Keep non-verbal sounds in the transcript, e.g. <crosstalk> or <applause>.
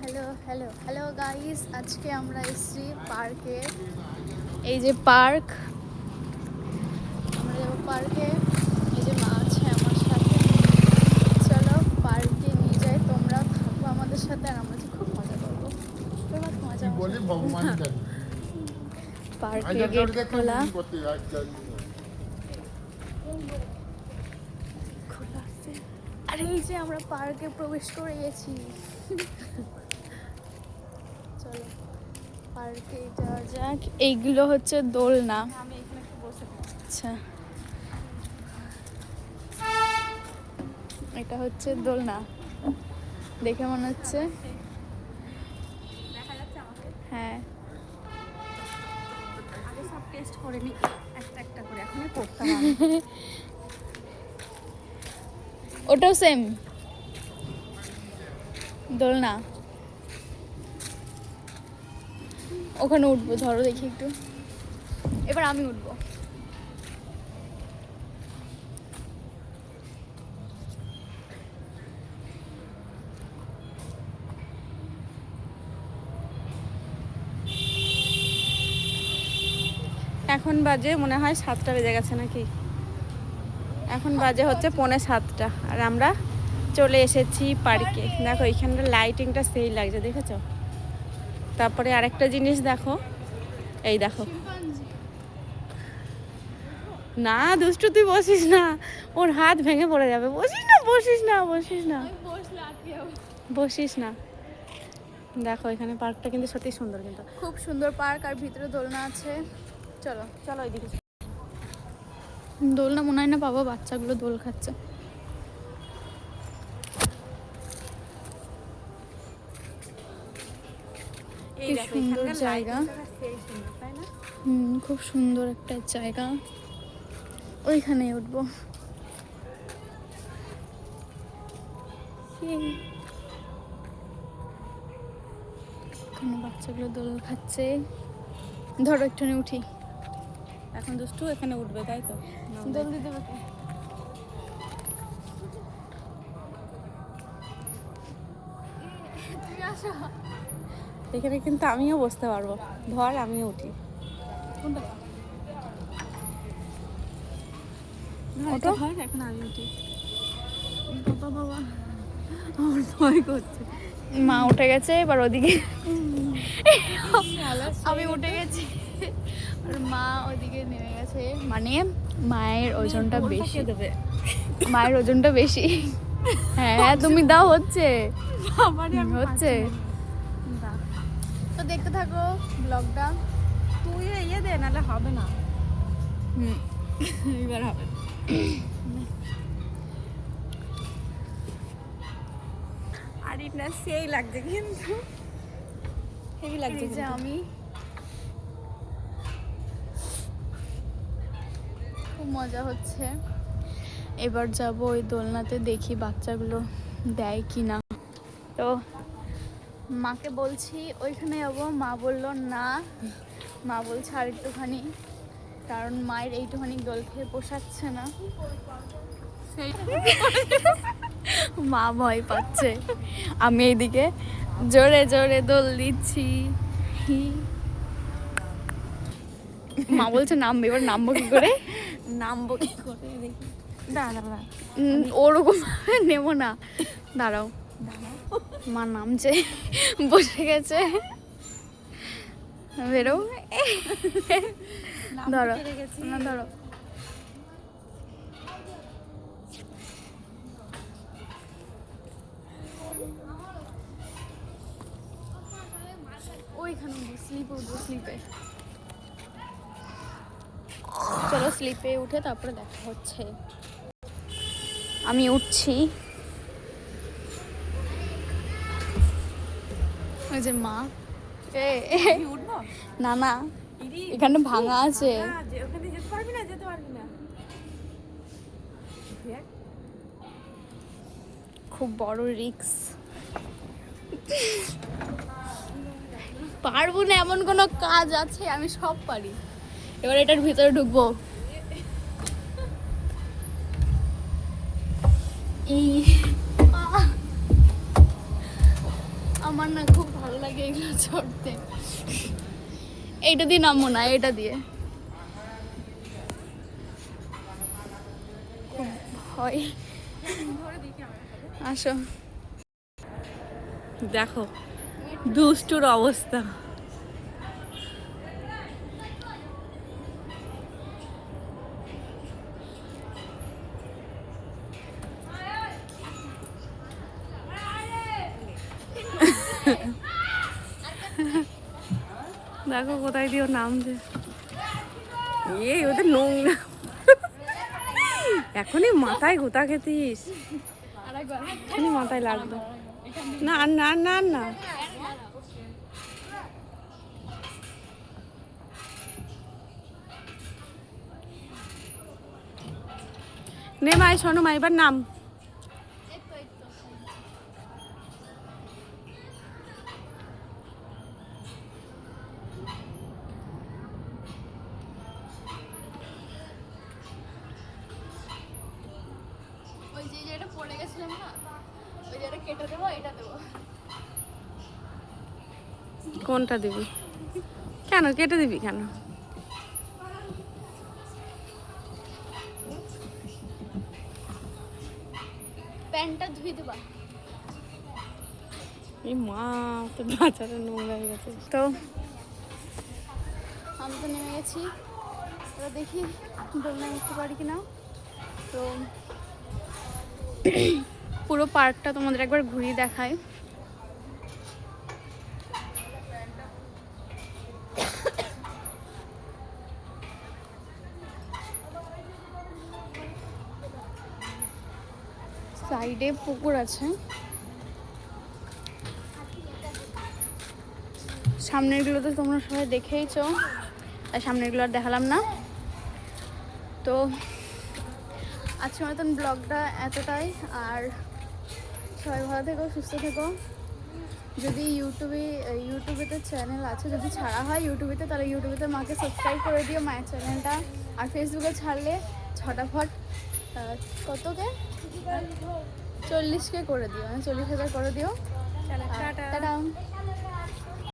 Hello hello hello guys আজকে আমরা এসেছি পার্কে এই যে পার্ক আমরা যাব পার্কে এই যে মা আছে আমার সাথে। চলো পার্কে নিয়ে যাই। তোমরা থাকব আমাদের সাথে আর আমরা খুব মজা করব। তোমরা মজা বলি ভগবান পার্কে গেট খোলা। কি আচ্ছা খোলা আছে। আর এই যে আমরা পার্কে প্রবেশ করে গেছি। পার্কে যাওয়া যাক। এইগুলো হচ্ছে দোলনা। আমি এখানে একটু বসে আচ্ছা। এটা হচ্ছে দোলনা। দেখে মনে হচ্ছে? দেখা যাচ্ছে হ্যাঁ। সব টেস্ট করে নি একটা একটা করে। এখনই করতাম ওটাও সেম দোলনা। ওখানে উঠবো, ধরো দেখি একটু। এবার আমি উঠবো। এখন বাজে মনে হয় সাতটা বেজে গেছে নাকি? এখন বাজে হচ্ছে পৌনে সাতটা। আর আমরা চলে এসেছি পার্কে। দেখো, এখানটা লাইটিংটা সেই লাগছে, দেখেছ? তারপরে আরেকটা জিনিস দেখো। এই দেখো। না দুষ্টু তুই বসিস না। ওর হাত ভেঙে পড়ে যাবে। বসিস না বসিস না বসিস না। বসিস না। দেখো এখানে পার্কটা কিন্তু সত্যি সুন্দর কিন্তু। খুব সুন্দর পার্ক আর ভিতরে দোলনা আছে। চলো চলো ওইদিকে দোলনা মনে হয় না বাবা বাচ্চাগুলো দোল খাচ্ছে এই কি দেখো সুন্দর জায়গা। হুম খুব সুন্দর একটা জায়গা। ওইখানে উঠবো। বাচ্চাগুলো দোল খাচ্ছে। ধরো একটুখানি উঠি। এখন দুষ্টু এখানে উঠবে তাই তো? দোল দিতে পারবে। এখানে কিন্তু আমিও বসতে পারব। ধর আমিও উঠি। এখন আমি উঠি। বাবা বাবা। আমার ভয় করছে। মা উঠে গেছে এবার ওদিকে। আমি উঠে গেছি। আর মা ওদিকে নেমে গেছে। মানে মায়ের ওজনটা বেশি। দেবে। মায়ের ওজনটা বেশি। হ্যাঁ তুমি দাও হচ্ছে। হচ্ছে। দেখতে থাকো ব্লগটা। তুই ইয়ে দে নাহলে হবে না। হুম এবার হবে। আর এটা সেই লাগছে কিন্তু। হেভি লাগছে যে আমি। খুব মজা হচ্ছে। এবার যাব ওই দোলনাতে দেখি বাচ্চাগুলো দেয় কি না তো মাকে বলছি ওইখানে যাব। মা বলল না। মা বলছে আর একটুখানি কারণ মায়ের এইটুখানি দোল খেয়ে পোষাচ্ছে না। সেই মা ভয় পাচ্ছে। আমি এইদিকে জোরে জোরে দোল দিচ্ছি। মা বলছে নামবে। এবার নামবো কি করে? নামবো কি করে? দেখি। দাঁড়া দাঁড়া। ওরকম নেব না। দাঁড়াও। মা নামছে বসে গেছে। বেরো। ধরো। না ধরো। ওইখানে স্লিপে উঠবো স্লিপে চলো স্লিপে উঠে তারপরে দেখা হচ্ছে। আমি উঠছি। ওই যে মা। না। না এখানে ভাঙা আছে। ওখানে যেতে পারবি না যেতে পারবি না। খুব বড় রিক্স পারব না এমন কোনো কাজ আছে আমি সব পারি। এবার এটার ভিতরে ঢুকবো। এই আমার না খুব ভালো লাগে এগুলো চড়তে। এইটা দিয়ে নামবো না এটা দিয়ে। আসো। দেখো দুষ্টুর অবস্থা। <laughs> দেখো, কোথায় দিও নামছে এই ওদের নোংরা। এখনই মাথায় গোতা খেতিস। এখনই মাথায় লাগবে না না না না। নে মাই শোনো মা, এবার নাম। ওই যে যেটা পড়ে গেছিলাম না ওই যেটা কেটে দেবো এটা দেবো। কোনটা দিবি? কেন কেটে দিবি কেন? প্যান্টটা ধুয়ে দেবা। এই মা তো বাচ্চাটা নোংরা হয়ে গেছে। তো? আমি তো নেমে গেছি। এবার দেখি দোলনা উঠতে পারি কিনা। তো পুরো পার্কটা তোমাদের একবার ঘুরিয়ে দেখায় সাইডে পুকুর আছে। সামনেরগুলো তো তোমরা সবাই দেখেইছো, আর সামনেরগুলো আর দেখালাম না। তো আজকের মতন ব্লগটা এতটাই। আর সবাই ভালো থেকো সুস্থ থেকো। যদি ইউটিউবে ইউটিউবেতে চ্যানেল আছে যদি ছাড়া হয় ইউটিউবেতে তাহলে ইউটিউবেতে মাকে সাবস্ক্রাইব করে দিও মায়ের চ্যানেলটা আর ফেসবুকে ছাড়লে ছটাফট কতকে? চল্লিশকে করে দিও মানে চল্লিশ হাজার করে দিও। টাটা।